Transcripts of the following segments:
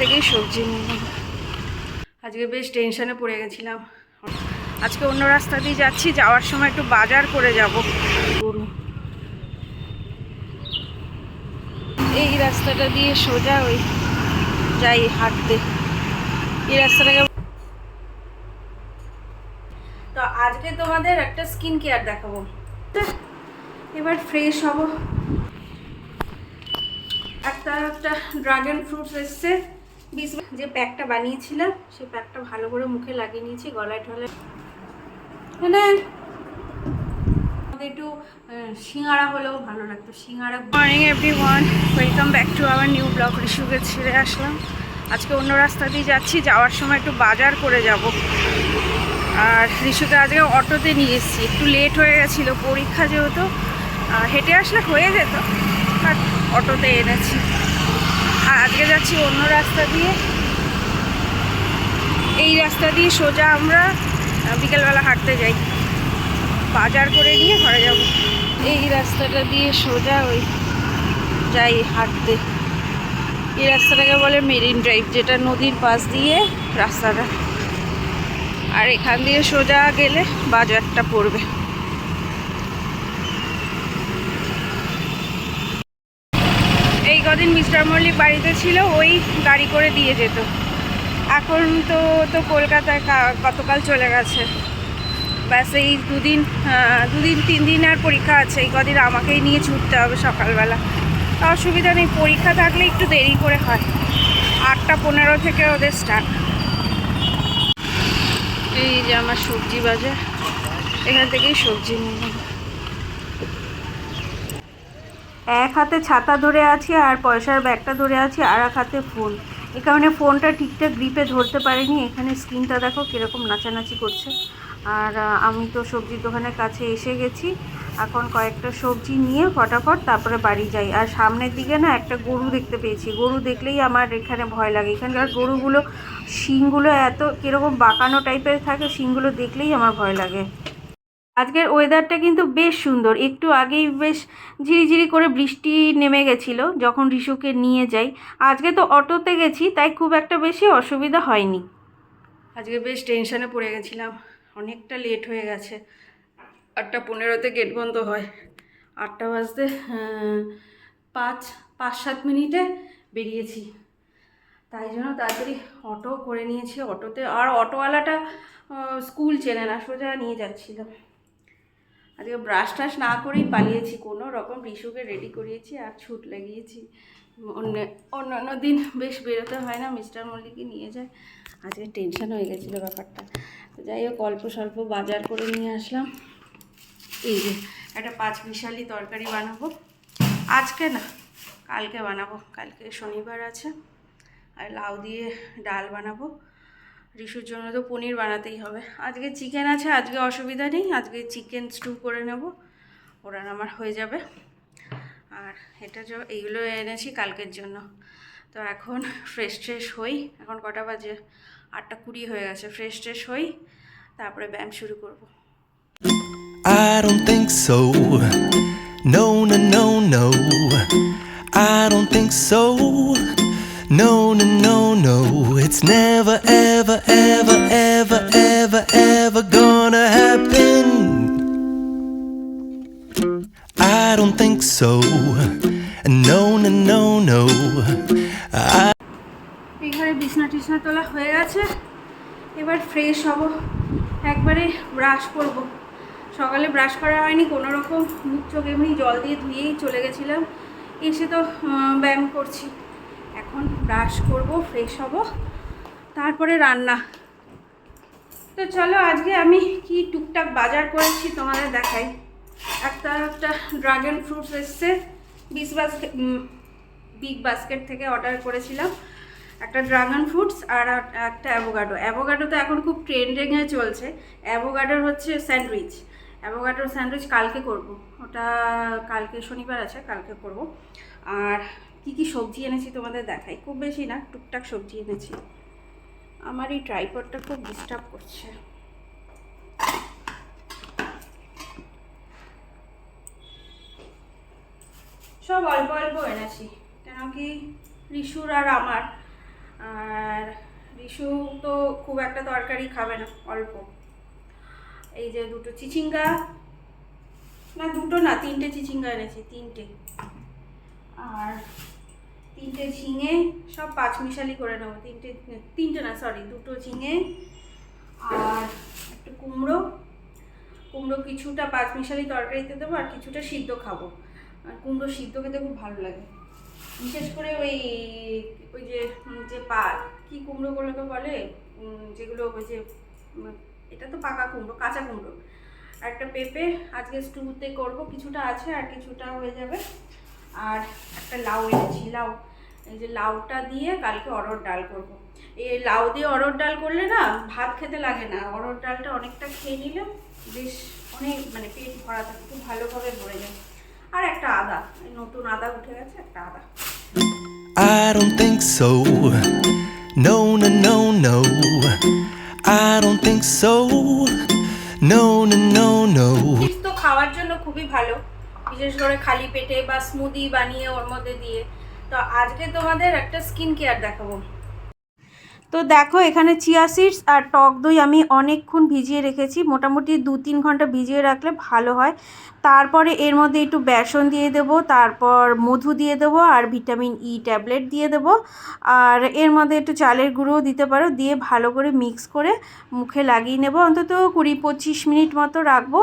থেকেই সবজি আজকে বেশ টেনশনে পড়ে গেছিলাম। আজকে অন্য রাস্তা দিয়ে যাচ্ছি, যাওয়ার সময় একটু বাজার করে যাব। এই রাস্তাটা দিয়ে সোজা ওই যাই হাঁটতে। এই রাস্তাটাকে তো আজকে তোমাদের একটা স্কিন কেয়ার দেখাবো। এবার ফ্রেশ হব। একটা একটা ড্রাগন ফ্রুটস এসছে। যে প্যাকটা বানিয়েছিলাম সেই প্যাকটা ভালো করে মুখে লাগিয়ে নিয়েছি গলায় ঠলে মানে একটু আহ, সিঙ্গাড়া হলেও ভালো লাগতো সিঙ্গাড়া morning everyone welcome back to our new blog রিসুকে ছেড়ে আসলাম। আজকে অন্য রাস্তা দিয়ে যাচ্ছি যাওয়ার সময় একটু বাজার করে যাব। আর রিসুকে আজকে অটোতে নিয়ে এসেছি। একটু লেট হয়ে গেছিল পরীক্ষা যেহেতু হেঁটে আসলে হয়ে যেত বাট অটোতে এনেছি। আর আজকে যাচ্ছি অন্য রাস্তা দিয়ে। এই রাস্তা দিয়ে সোজা আমরা বিকেলবেলা হাঁটতে যাই। বাজার করে নিয়ে ঘরে যাব। এই রাস্তাটা দিয়ে সোজা ওই যাই হাঁটতে। এই রাস্তাটাকে বলে মেরিন ড্রাইভ, যেটা নদীর পাশ দিয়ে রাস্তাটা। আর এখান দিয়ে সোজা গেলে বাজারটা পড়বে। কদিন মিস্টার মল্লিক বাড়িতে ছিল, ওই গাড়ি করে দিয়ে যেত। এখন তো তো কলকাতায় গতকাল চলে গেছে। ব্যাস এই দুদিন দুদিন, তিন দিন আর পরীক্ষা আছে, এই কদিন আমাকেই নিয়ে ছুটতে হবে সকালবেলা। অসুবিধা নেই, পরীক্ষা থাকলে একটু দেরি করে হয়। আটটা পনেরো থেকে ওদের স্টার্ট এই যে আমার সবজি বাজার, এখান থেকেই সবজি নিলাম এক হাতে ছাতা ধরে আছি আর পয়সার ব্যাগটা ধরে আছি, আর এক হাতে ফোন এ কারণে ফোনটা ঠিকঠাক গ্রিপে ধরতে পারিনি। এখানে স্ক্রিনটা দেখো কীরকম নাচানাচি করছে। আর আমি তো সবজির দোকানের কাছে এসে গেছি। এখন কয়েকটা সবজি নিয়ে ফটাফট তারপরে বাড়ি যাই। আর সামনের দিকে না একটা গরু দেখতে পেয়েছি। গরু দেখলেই আমার এখানে ভয় লাগে। এখানকার গরুগুলো, শিংগুলো এত কীরকম বাঁকানো টাইপের থাকে, শিংগুলো দেখলেই আমার ভয় লাগে। আজকের ওয়েদারটা কিন্তু বেশ সুন্দর। একটু আগেই বেশ ঝিরিঝিরি করে বৃষ্টি নেমে গেছিল যখন রিশুকে নিয়ে যাই। আজকে তো অটোতে গেছি, তাই খুব একটা বেশি অসুবিধা হয়নি। আজকে বেশ টেনশানে পড়ে গেছিলাম। অনেকটা লেট হয়ে গেছে। আটটা পনেরোতে গেট বন্ধ হয়। আটটা বাজতে পাঁচ পাঁচ সাত মিনিটে বেরিয়েছি। তাই জন্য তাড়াতাড়ি অটো করে নিয়েছি। অটোতে আর অটোওয়ালাটা স্কুল চেনে না, সোজা নিয়ে যাচ্ছিলাম আজকে ব্রাশ টাশ না করেই পালিয়েছি, কোনো রকম রিশুকে রেডি করিয়েছি আর ছুট লাগিয়েছি। অন্য, অন্যান্য দিন বেশ বেরোতে হয় না মিস্টার মল্লিকই নিয়ে যায়। আজকে টেনশন হয়ে গেছিল ব্যাপারটা। যাই হোক, অল্প স্বল্প বাজার করে নিয়ে আসলাম। এই যে, একটা পাঁচ মিশালি তরকারি বানাবো। আজকে না, কালকে বানাবো। কালকে শনিবার আছে। আর লাউ দিয়ে ডাল বানাবো। রিশুর জন্য তো পনির বানাতেই হবে। আজকে চিকেন আছে আজকে অসুবিধা নেই আজকে চিকেন স্টু করে নেব। ওরা আমার হয়ে যাবে। আর এটা এইগুলো এনেছি কালকের জন্য। তো এখন ফ্রেশ ট্রেশ হই। এখন কটা বাজে? আটটা কুড়ি হয়ে গেছে। ফ্রেশ ট্রেশ হই তারপরে ব্যায়াম শুরু করব। I don't think so. No, no, no, no. I don't think so. No, no, no, no. It's never, ever, ever, ever, ever, ever gonna happen. I don't think so. No, no, no, no. এখানে বিছনা টিছনা তোলা হয়ে গেছে এবার fresh হব একবারে brush করব সকালে ব্রাশ করা হয়নি কোনো রকম মুখ চোখ এমনি জল দিয়ে ধুয়েই চলে গেছিলাম এসে তো ব্যায়াম করছি এখন ব্রাশ করব ফ্রেশ হব। তারপরে রান্না। তো চলো আজকে আমি কি টুকটাক বাজার করেছি তোমাদের দেখাই। একটা একটা ড্রাগন ফ্রুটস এসছে বিশ বাস্কেট বিগ বাস্কেট থেকে অর্ডার করেছিলাম। একটা ড্রাগন ফ্রুটস আর একটা অ্যাভোগাডো অ্যাভোগাডো তো এখন খুব ট্রেন্ডিংয়ে চলছে। অ্যাভোগাডোর হচ্ছে স্যান্ডউইচ অ্যাভোগাডোর স্যান্ডউইচ কালকে করব। ওটা কালকে শনিবার আছে, কালকে করব। আর কি কি সবজি এনেছি তোমাদের দেখাই। খুব বেশি না, টুকটাক সবজি এনেছি। আমার এই ট্রাইপডটা খুব ডিস্টার্ব করছে। সব অল্প অল্প এনেছি। কেন কি রিশুর আর আমার, আর রিসু তো খুব একটা তরকারি খাবে না, অল্প। এই যে দুটো চিচিঙ্গা, না দুটো না, তিনটে চিচিঙ্গা এনেছি, তিনটে। আর তিনটে ঝিঙে, সব পাঁচমিশালি করে নেব। তিনটে তিনটে না সরি দুটো ঝিঙে আর একটু কুমড়ো। কুমড়ো কিছুটা পাঁচমিশালি তরকারিতে দেবো আর কিছুটা সিদ্ধ খাব। আর কুমড়ো সিদ্ধ খেতে খুব ভালো লাগে। বিশেষ করে ওই ওই যে যে পা, কি কুমড়োগুলোকে বলে? যেগুলো ওই যে এটা তো পাকা কুমড়ো, কাঁচা কুমড়ো। একটা পেঁপে, আজকে স্টুতে করব। কিছুটা আছে আর কিছুটা হয়ে যাবে। আর একটা লাউ এনেছি লাউ এই যে লাউটা দিয়ে কালকে অরড় ডাল করব। এই লাউ দিয়ে অরড় ডাল করলে না ভাত খেতে লাগে না অরড় ডালটা অনেকটা খেয়ে নিলে বেশ অনেক মানে পেট ভরা থাকে খুব ভালোভাবে ভরে যায় আর একটা আদা এই নতুন আদা উঠে গেছে একটা আদা I don't think so. No, no, no, no. I don't think so. No, no, no, no. তো খাওয়ার জন্য খুবই ভালো বিশেষ করে খালি পেটে বা স্মুদি বানিয়ে ওর মধ্যে দিয়ে। তো আজকে তোমাদের একটা স্কিন কেয়ার দেখাবো। তো দেখো, এখানে চিয়া সিডস আর টক দই আমি অনেকক্ষণ ভিজিয়ে রেখেছি। মোটামুটি দু তিন ঘণ্টা ভিজিয়ে রাখলে ভালো হয়। তারপরে এর মধ্যে একটু বেসন দিয়ে দেব, তারপর মধু দিয়ে দেবো আর ভিটামিন ই ট্যাবলেট দিয়ে দেবো। আর এর মধ্যে একটু চালের গুঁড়োও দিতে পারো, দিয়ে ভালো করে মিক্স করে মুখে লাগিয়ে নেব। অন্তত কুড়ি পঁচিশ মিনিট মতো রাখব।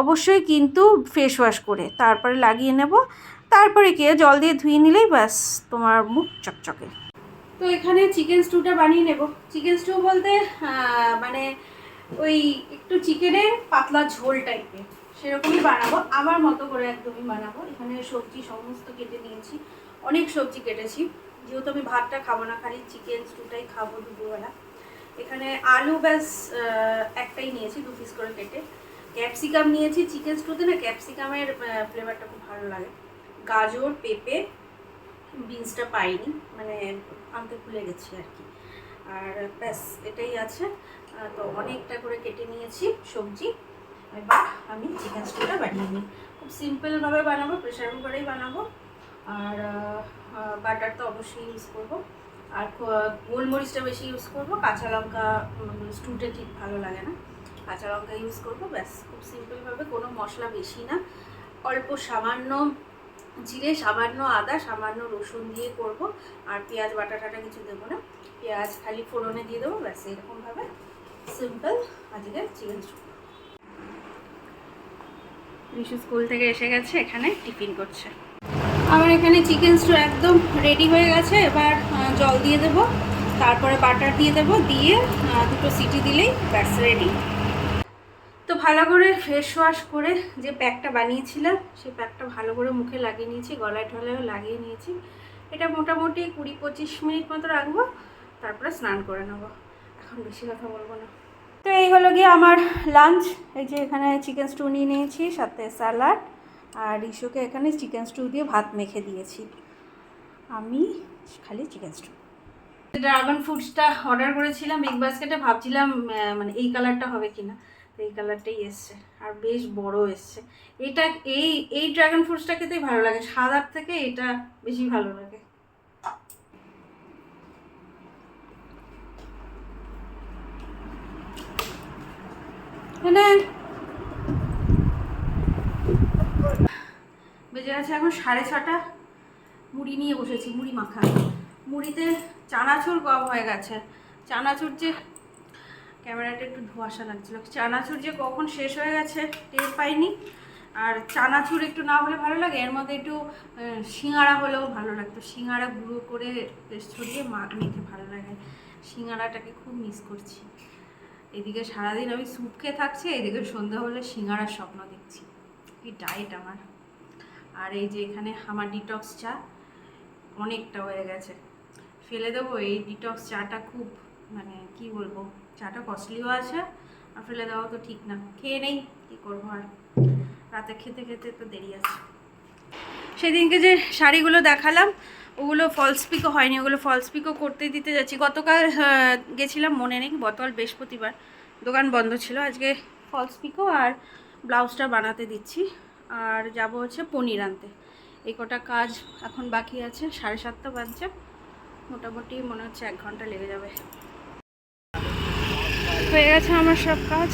অবশ্যই কিন্তু ফেস ওয়াশ করে তারপরে লাগিয়ে নেব। তারপরে কে, জল দিয়ে ধুয়ে নিলেই ব্যাস, তোমার মুখ চকচকে। তো এখানে চিকেন স্টুটা বানিয়ে নেব। চিকেন স্টু বলতে মানে ওই একটু চিকেনের পাতলা ঝোল টাইপের সেরকমই বানাবো। আমার মতো করে একদমই বানাবো। এখানে সবজি সমস্ত কেটে নিয়েছি। অনেক সবজি কেটেছি। যেহেতু আমি ভাতটা খাব না, খালি চিকেন স্টুটাই খাব দুপুরবেলা। এখানে আলু ব্যাস একটাই নিয়েছি, দু পিস করে কেটে। ক্যাপসিকাম নিয়েছি। চিকেন স্টুতে না ক্যাপসিকামের ফ্লেভারটা খুব ভালো লাগে। গাজর, পেঁপে বিনসটা পাইনি মানে আনতে ভুলে গেছি আর কি। আর ব্যাস, এটাই আছে। তো অনেকটা করে কেটে নিয়েছি সবজি। এবার আমি চিকেন স্টুটা বানিয়ে নিই। খুব সিম্পলভাবে বানাবো প্রেশার কুকারেই বানাবো। আর বাটার তো অবশ্যই ইউজ করব। আর গোলমরিচটা বেশি ইউজ করব। কাঁচা লঙ্কা স্টুতে ঠিক ভালো লাগে না। কাঁচা লঙ্কা ইউজ করব, ব্যাস, খুব সিম্পলভাবে কোনো মশলা বেশি না। অল্প সামান্য জিরে, সামান্য আদা, সামান্য রসুন দিয়ে করব। আর পেঁয়াজ বাটা টাটা কিছু দেবো না। পেঁয়াজ খালি ফোড়নে দিয়ে দেবো, ব্যাস, এরকমভাবে সিম্পল আজকে চিকেন স্যুপ। স্কুল থেকে এসে গেছে, এখানে টিফিন করছে। আমার এখানে চিকেন স্টু একদম রেডি হয়ে গেছে। এবার জল দিয়ে দেবো। তারপরে বাটার দিয়ে দেবো। দিয়ে দুটো সিটি দিলেই ব্যাস রেডি ভালো করে ফেস ওয়াশ করে যে প্যাকটা বানিয়েছিলাম, সেই প্যাকটা ভালো করে মুখে লাগিয়ে নিয়েছি, গলায় টলায়ও লাগিয়ে নিয়েছি। এটা মোটামুটি কুড়ি পঁচিশ মিনিট মতো রাখব, তারপরে স্নান করে নেব। এখন বেশি কথা বলব না। তো এই হলো গিয়ে আমার লাঞ্চ এই যে এখানে চিকেন স্টু নিয়ে নিয়েছি, সাথে স্যালাড আর ইস্যুকে এখানে চিকেন স্টু দিয়ে ভাত মেখে দিয়েছি। আমি খালি চিকেন স্টু ড্রাগন ফ্রুটসটা অর্ডার করেছিলাম বিগ বাস্কেটে ভাবছিলাম মানে এই কালারটা হবে কিনা। তো এই কালারটাই এসছে। আর বেশ বড় এসছে। এটা এই এই ড্রাগন ফ্রুটসটা খেতেই ভালো লাগে। সাদার থেকে এটা বেশি ভালো লাগে। বেজে গেছে এখন সাড়ে ছটা। মুড়ি নিয়ে বসেছি, মুড়ি মাখা। মুড়িতে চানাচুর কম হয়ে গেছে। চানাচুর যে ক্যামেরাটা একটু ধোঁয়াশা লাগছিল। চানাচুর যে কখন শেষ হয়ে গেছে টের পাইনি। আর চানাচুর একটু না হলে ভালো লাগে, এর মধ্যে একটু সিঙাড়া হলেও ভালো লাগতো। সিঙাড়া গুঁড়ো করে ছড়িয়ে মা মেখে ভালো লাগে। সিঙাড়াটাকে খুব মিস করছি। এদিকে সারাদিন আমি স্যুপ খেয়ে থাকছি, এদিকে সন্ধ্যা হলে সিঙাড়ার স্বপ্ন দেখছি। কি ডায়েট আমার। আর এই যে এখানে আমার ডিটক্স চা, অনেকটা হয়ে গেছে। ফেলে দেবো এই ডিটক্স চাটা খুব মানে কি বলব? চাটা কস্টলিও আছে, আর ফেলে দেওয়া তো ঠিক না। খেয়ে নেই, কী করব আর? রাতে খেতে খেতে তো দেরি আছে। সেদিনকে যে শাড়িগুলো দেখালাম, ওগুলো ফলস পিকও হয়নি, ওগুলো ফলস পিকও করতে দিতে যাচ্ছি। গতকাল গেছিলাম, মনে নেই গতকাল বৃহস্পতিবার। দোকান বন্ধ ছিল, আজকে ফলস পিকও আর ব্লাউজটা বানাতে দিচ্ছি। আর যাব হচ্ছে পনির আনতে। এই কটা কাজ এখন বাকি আছে, সাড়ে সাতটা বাজছে। মোটামুটি মনে হচ্ছে এক ঘণ্টা লেগে যাবে। হয়ে গেছে আমার সব কাজ।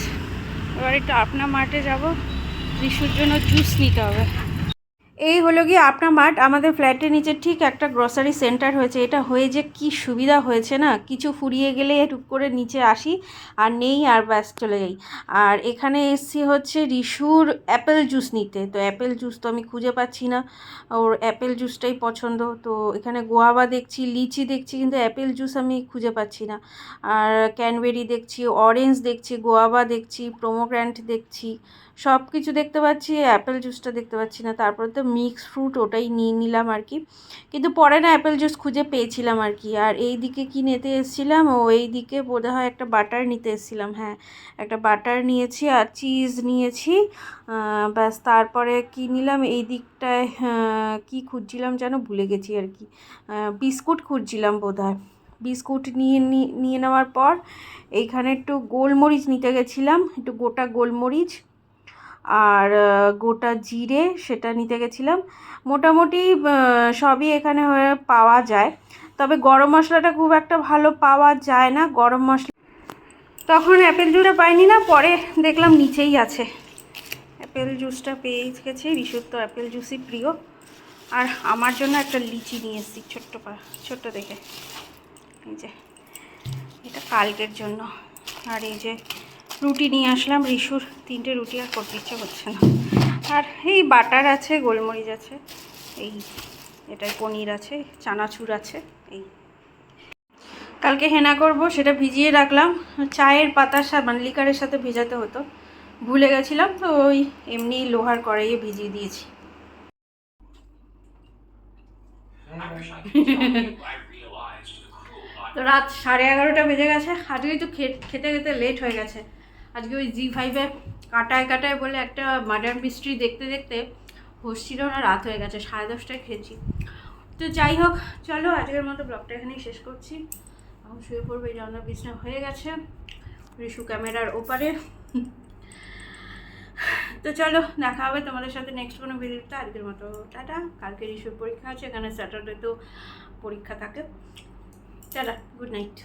এবার একটু আপনা মাঠে যাব। রিসুর জন্য জুস নিতে হবে। এই হলো গিয়ে আপনা মাঠ, আমাদের ফ্ল্যাটের নিচে ঠিক একটা গ্রসারি সেন্টার হয়েছে। এটা হয়ে যে কি সুবিধা হয়েছে না? কিছু ফুরিয়ে গেলে টুক করে নিচে আসি, আর নেই আর ব্যাস চলে যাই। আর এখানে এসছি হচ্ছে রিসুর অ্যাপেল জুস নিতে। তো অ্যাপেল জুস তো আমি খুঁজে পাচ্ছি না। ওর অ্যাপেল জুসটাই পছন্দ। তো এখানে গোয়াবা দেখছি লিচি দেখছি, কিন্তু অ্যাপেল জুস আমি খুঁজে পাচ্ছি না। আর ক্যানবেরি দেখছি অরেঞ্জ দেখছি গোয়াবা দেখছি প্রোমোগ্র্যান্ট দেখছি সব কিছু দেখতে পাচ্ছি অ্যাপেল জুসটা দেখতে পাচ্ছি না। তারপরে তো মিক্স ফ্রুট ওটাই নিয়ে নিলাম আর কি। কিন্তু পরে না অ্যাপেল জুস খুঁজে পেয়েছিলাম আর কি। আর এই দিকে কি নিতে এসেছিলাম? ও এই দিকে বোধ হয় একটা বাটার নিতে এসেছিলাম হ্যাঁ। একটা বাটার নিয়েছি আর চিজ নিয়েছি। ব্যাস, তারপরে কি নিলাম? এই দিকটায় কি খুঁজছিলাম যেন ভুলে গেছি আর কি। বিস্কুট খুঁজছিলাম বোধ হয় বিস্কুট নিয়ে নিয়ে নেওয়ার পর এইখানে একটু গোলমরিচ নিতে গেছিলাম। একটু গোটা গোলমরিচ। আর গোটা জিরে সেটা নিতে গেছিলাম। মোটামুটি সবই এখানে পাওয়া যায়। তবে গরম মশলাটা খুব একটা ভালো পাওয়া যায় না, গরম মশলা। তখন অ্যাপেল জুসটা পাইনি না, পরে দেখলাম নিচেই আছে। অ্যাপেল জুসটা পেয়ে গেছি রিসুর তো অ্যাপেল জুসই প্রিয়। আর আমার জন্য একটা লিচি নিয়ে এসেছি, ছোট্ট ছোট্ট দেখে। এই যে, এটা কালকের জন্য। আর এই যে রুটি নিয়ে আসলাম। রিসুর তিনটে রুটি আর করতে ইচ্ছে হচ্ছে না। আর এই বাটার আছে, গোলমরিচ আছে, এই এটায় পনির আছে, চানাচুর আছে, এই। কালকে হেনা করব, সেটা ভিজিয়ে রাখলাম। চায়ের পাতার সাথে মানে লিকারের সাথে ভেজাতে হতো। ভুলে গেছিলাম, তো ওই এমনি লোহার কড়াইয়ে ভিজিয়ে দিয়েছি। তো রাত সাড়ে এগারোটা বেজে গেছে। আজকে একটু খেতে খেতে লেট হয়ে গেছে। আজকে ওই জি ফাইভে কাটায় কাটায় বলে একটা মার্ডার মিস্ট্রি দেখতে দেখতে হোশ ছিল না, রাত হয়ে গেছে, সাড়ে দশটায় খেয়েছি। তো যাই হোক, চলো আজকের মতো ব্লগটা এখানেই শেষ করছি। এখন শুয়ে পড়বে, এই রান্না বিছনা হয়ে গেছে, রিশু ক্যামেরার ওপারে। তো চলো, দেখা হবে তোমাদের সাথে নেক্সট কোনো ভিডিওতে। আজকের মতো টাটা, কালকে রিশুর পরীক্ষা আছে, এখানে স্যাটারডে তো পরীক্ষা থাকে। Tata good night